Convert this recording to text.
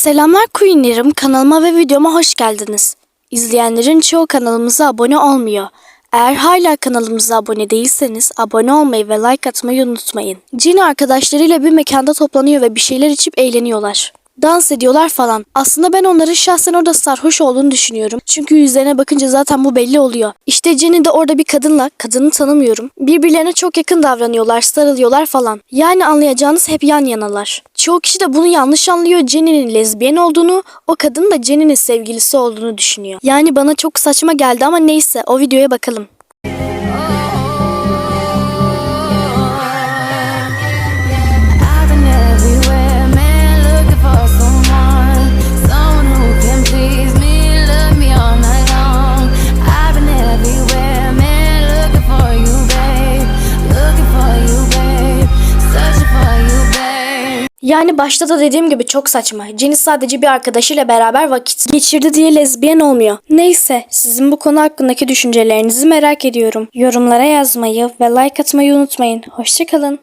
Selamlar Queenlerim, kanalıma ve videoma hoş geldiniz. İzleyenlerin çoğu kanalımıza abone olmuyor. Eğer hala kanalımıza abone değilseniz abone olmayı ve like atmayı unutmayın. Cin arkadaşlarıyla bir mekanda toplanıyor ve bir şeyler içip eğleniyorlar. Dans ediyorlar falan. Aslında ben onların şahsen orada sarhoş olduğunu düşünüyorum. Çünkü yüzlerine bakınca zaten bu belli oluyor. İşte Jenny de orada bir kadınla, kadını tanımıyorum. Birbirlerine çok yakın davranıyorlar, sarılıyorlar falan. Yani anlayacağınız hep yan yanalar. Çoğu kişi de bunu yanlış anlıyor. Jenny'nin lezbiyen olduğunu, o kadın da Jenny'nin sevgilisi olduğunu düşünüyor. Yani bana çok saçma geldi ama neyse o videoya bakalım. Yani başta da dediğim gibi çok saçma. Jenny sadece bir arkadaşıyla beraber vakit geçirdi diye lezbiyen olmuyor. Neyse, sizin bu konu hakkındaki düşüncelerinizi merak ediyorum. Yorumlara yazmayı ve like atmayı unutmayın. Hoşçakalın.